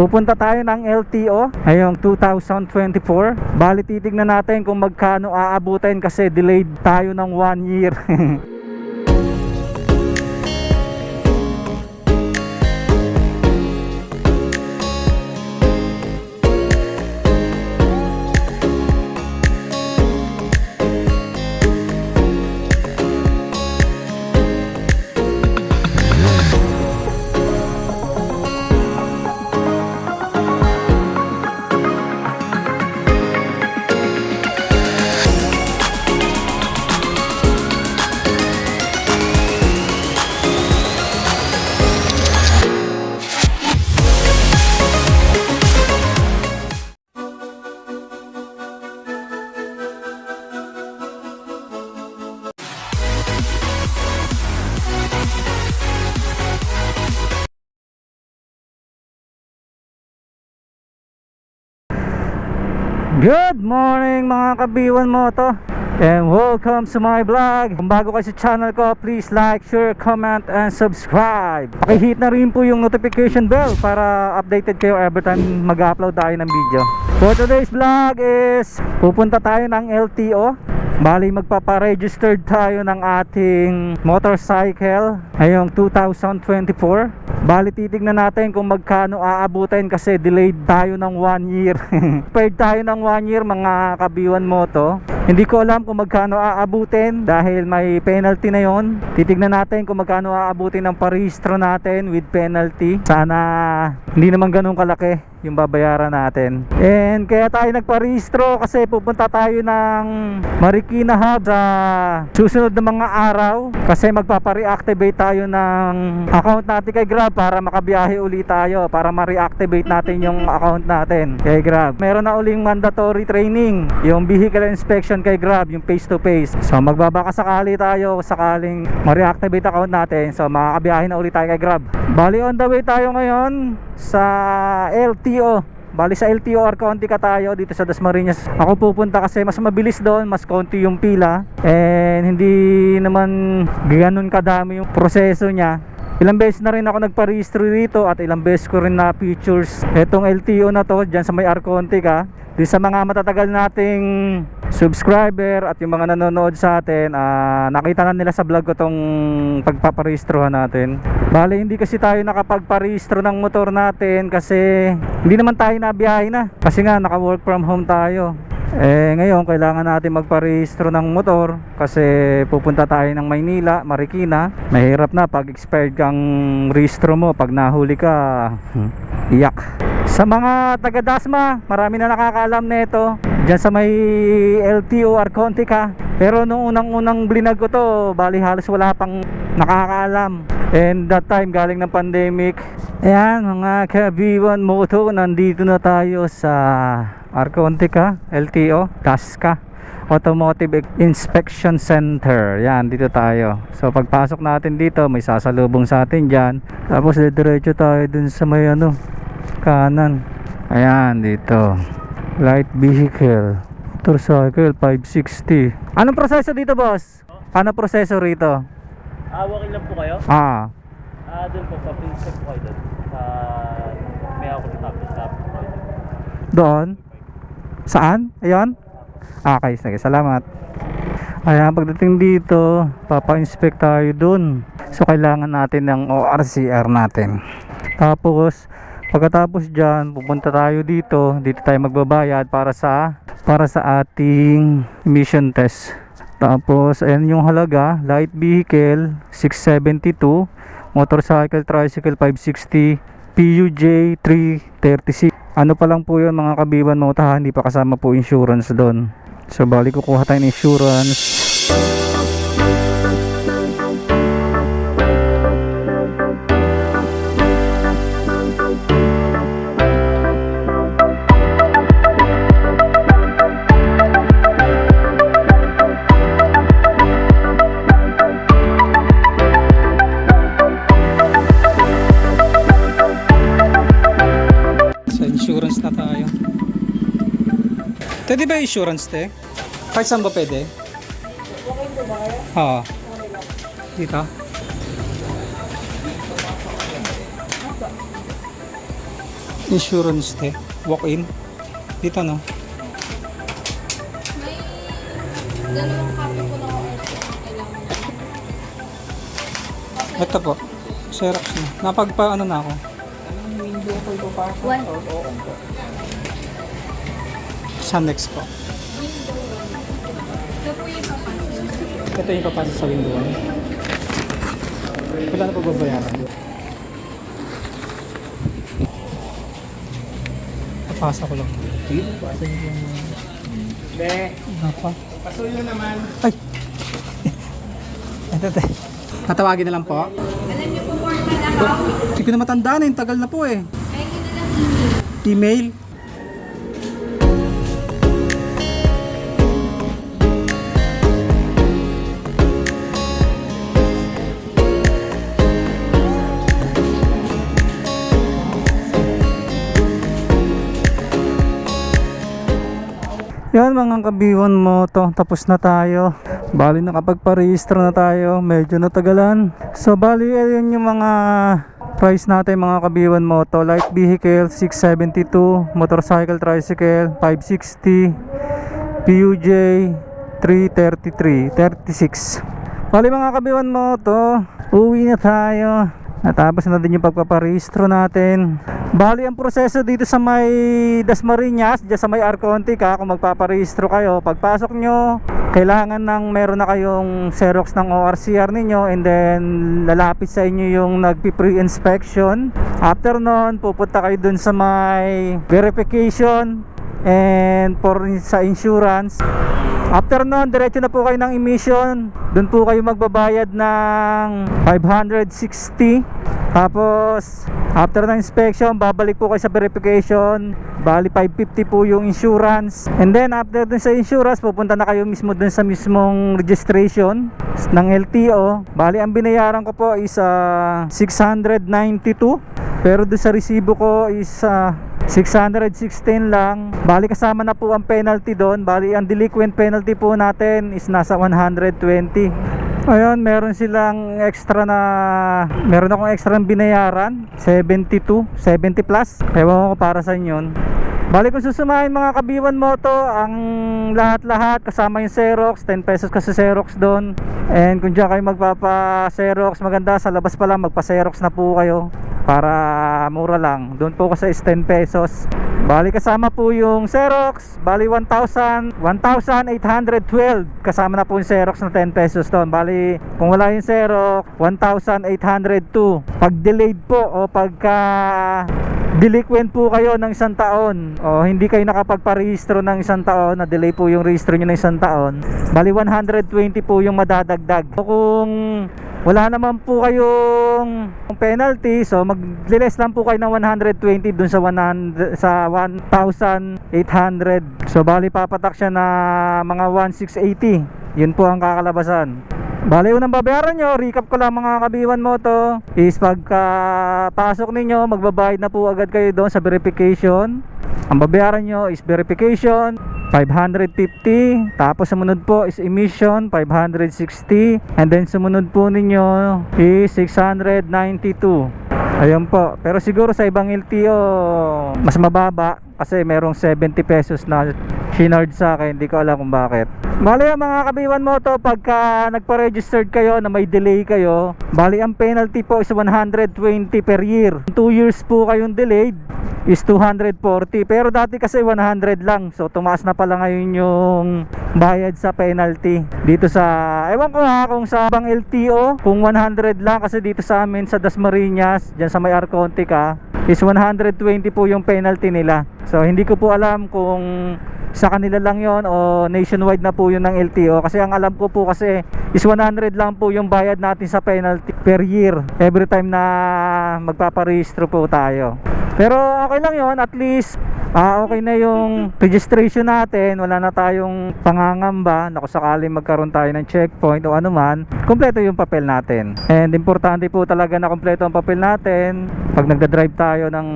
Pupunta tayo ng LTO ngayong 2024. Bali titignan natin kung magkano aabutin kasi delayed tayo ng one year. Good morning mga kabiwan mo to. And welcome to my vlog. Kung bago kayo sa channel ko Please like, share, comment, and subscribe. Pakihit na rin po yung notification bell Para updated kayo every time mag-upload tayo ng video. For today's vlog is Pupunta tayo ng LTO Bali magpapa-registered tayo ng ating motorcycle ngayong 2024 Bali titignan natin kung magkano aabutin kasi delayed tayo ng one year. Paid tayo ng one year mga kabiwan mo to Hindi ko alam kung magkano aabutin dahil may penalty na yon Titignan natin kung magkano aabutin ng parehistro natin with penalty. Sana hindi naman ganun kalaki yung babayaran natin. And kaya tayo nagparehistro kasi pupunta tayo ng Marikina Hub sa susunod na mga araw. Kasi magpapa-reactivate tayo ng account natin kay Grab para makabiyahe uli tayo para ma-reactivate natin yung account natin. Kay Grab meron na uling mandatory training yung vehicle inspection kay Grab yung face to face. So magbabaka sakali tayo sakaling ma-reactivate account natin. So makakabiyahe na ulit tayo kay Grab. Bali on the way tayo ngayon sa LTO Bali sa LTO Arconti ka tayo dito sa Dasmariñas. Ako pupunta kasi mas mabilis doon, mas konti yung pila. And hindi naman ganun kadami yung proseso niya. Ilang beses na rin ako nagpa-registro dito at ilang beses ko rin na features etong LTO na to dyan sa may Arconti ka. Di sa mga matatagal nating subscriber at yung mga nanonood sa atin, ah, nakita na nila sa vlog ko tong pagpaparehistrohan natin. Bale, hindi kasi tayo nakapagparehistro ng motor natin kasi hindi naman tayo nabiyahe na. Kasi nga, naka-work from home tayo. Eh ngayon kailangan natin magparehistro ng motor kasi pupunta tayo ng Maynila, Marikina. Mahirap na pag expired kang rehistro mo pag nahuli ka. hmm, Iyak. Sa mga taga Dasma, marami na nakakaalam nito. Diyan sa may LTO Arconte ka. Pero nung unang-unang blinag ko to, bali halos wala pang nakakaalam. And that time galing ng pandemic. Ayan mga kabiwan moto, nandito na tayo sa Arconte ka, LTO, Tasca. Automotive Inspection Center. Yan, dito tayo. So pagpasok natin dito, may sasalubong sa atin diyan. Tapos diretso tayo dun sa may ano, kanan. Ayan, dito. Light vehicle. Motorcycle 560. Anong proseso dito, boss? Ano proseso rito? Ah, walking lang po kayo? Ah, Ah, doon po, pa-pinstep po kayo doon. Sa... May ako sa po kayo doon. doon. Saan? Ayun? Ah, Okay, sige. Salamat. Ayan, pagdating dito, papa-inspect tayo dun. So, kailangan natin ng ORCR natin. Tapos, pagkatapos dyan, pupunta tayo dito. Dito tayo magbabayad para sa para sa ating emission test. Tapos, ayan yung halaga. Light vehicle, 672. Motorcycle, tricycle, 560. PUJ 336 ano pa lang po yun mga kabiban mo ta hindi pa kasama po insurance doon so bali kukuha tayo ng insurance insurance na tayo Pwede ba insurance te? Kahit saan ba pwede? Oo. Dito? Insurance te. Walk-in. Dito no. May dalawang copy po ang kailangan. Ito po. Xerox na. Napagpa ano na ako. One. Sa next po. Ito po yung papasok. Sa window. Wala na pagbabayaran. Papasa ko lang. Sige, pasa niyo yung... Be, Apa? pasuyo naman. Ay! Ito, ito. Tatawagin na lang po. Alam niyo po more na lang. Hindi ko na matandaan eh. Tagal na po eh. Email. Yan mga kabiwan mo to, tapos na tayo. Bali nakapagparehistro na tayo, medyo natagalan. So bali ayun yung mga price natin mga kabiwan mo. Light vehicle 672, motorcycle tricycle 560, PUJ 333, 36. Bali mga kabiwan mo to, uwi na tayo. Natapos na din yung pagpaparehistro natin. Bali ang proseso dito sa may Dasmariñas, dyan sa may Arcontica, kung magpaparehistro kayo, pagpasok nyo, kailangan ng meron na kayong Xerox ng ORCR ninyo and then lalapit sa inyo yung nagpi-pre-inspection. After nun, pupunta kayo dun sa may verification and for sa insurance. After nun, diretso na po kayo ng emission. Doon po kayo magbabayad ng 560. Tapos, after ng inspection, babalik po kayo sa verification. Bali, 550 po yung insurance. And then, after dun sa insurance, pupunta na kayo mismo dun sa mismong registration ng LTO. Bali, ang binayaran ko po is ah, 692. Pero doon sa resibo ko is ah, 616 lang. Bali kasama na po ang penalty doon. Bali ang delinquent penalty po natin is nasa 120. Ayun, meron silang extra na meron akong extra na binayaran 72, 70 plus. Ewan ko para sa inyo. Bali kung susumahin mga kabiwan mo to ang lahat-lahat kasama yung Xerox 10 pesos kasi Xerox doon and kung dyan kayo magpapa Xerox maganda sa labas pa lang magpa Xerox na po kayo para mura lang. Doon po kasi is 10 pesos. Bali kasama po yung Xerox. Bali 1,000 1,812 kasama na po yung Xerox na 10 pesos doon. Bali kung wala yung Xerox 1,802 pag delayed po o pagka delinquent po kayo ng isang taon o hindi kayo nakapagparehistro ng isang taon na delay po yung rehistro nyo ng isang taon bali 120 po yung madadagdag. O kung wala naman po kayong penalty so magliless lang po kayo ng 120 dun sa 100 sa 1,800 so bali papatak siya na mga 1,680 yun po ang kakalabasan. Bale, unang babayaran nyo, recap ko lang mga kabiwan mo to is pagka pasok ninyo, magbabayad na po agad kayo doon sa verification. Ang babayaran nyo is verification, 550. Tapos sumunod po is emission, 560. And then sumunod po ninyo is 692. Ayun po. Pero siguro sa ibang LTO, mas mababa kasi merong 70 pesos na shinard sa akin. Hindi ko alam kung bakit. Bali ang mga kabiwan mo to pagka nagpa-registered kayo na may delay kayo. Bali ang penalty po is 120 per year. 2 years po kayong delayed is 240 pero dati kasi 100 lang so tumaas na pala ngayon yung bayad sa penalty dito sa ewan ko nga kung sa bang LTO kung 100 lang kasi dito sa amin sa Dasmariñas dyan sa may Arcontica is 120 po yung penalty nila so hindi ko po alam kung sa kanila lang yon o nationwide na po yun ng LTO kasi ang alam ko po kasi is 100 lang po yung bayad natin sa penalty per year. Every time na magpaparehistro po tayo. Pero okay lang yon at least ah, okay na yung registration natin. Wala na tayong pangangamba. Na kung sakaling magkaroon tayo ng checkpoint o anuman kompleto yung papel natin. And importante po talaga na kompleto ang papel natin. Pag nagda-drive tayo ng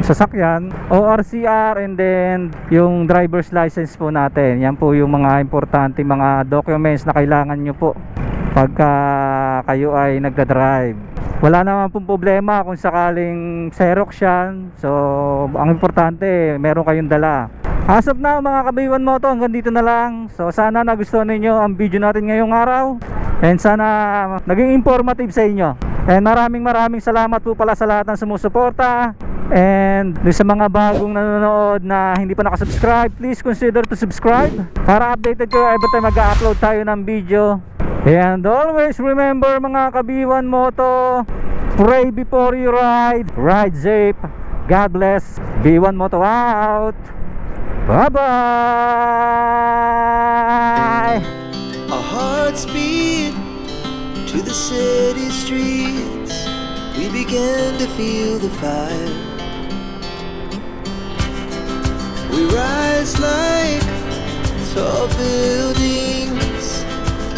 sasakyan ORCR and then yung driver's license po natin. Yan po yung mga importante mga documents na kailangan nyo po. Pagka kayo ay nagdadrive. Wala naman pong problema kung sakaling Xerox yan. So, ang importante, meron kayong dala. As of now mga kabiwan mo to, hanggang dito na lang. So, sana nagustuhan ninyo ang video natin ngayong araw. And sana naging informative sa inyo. And maraming maraming salamat po pala sa lahat ng sumusuporta. And sa mga bagong nanonood na hindi pa nakasubscribe, please consider to subscribe para updated kayo every time mag-upload tayo ng video. And always remember mga kabiwan mo to, pray before you ride, ride safe, God bless, B1 Moto out, bye bye! Our hearts beat to the city streets. We began to feel the fire. We rise like tall buildings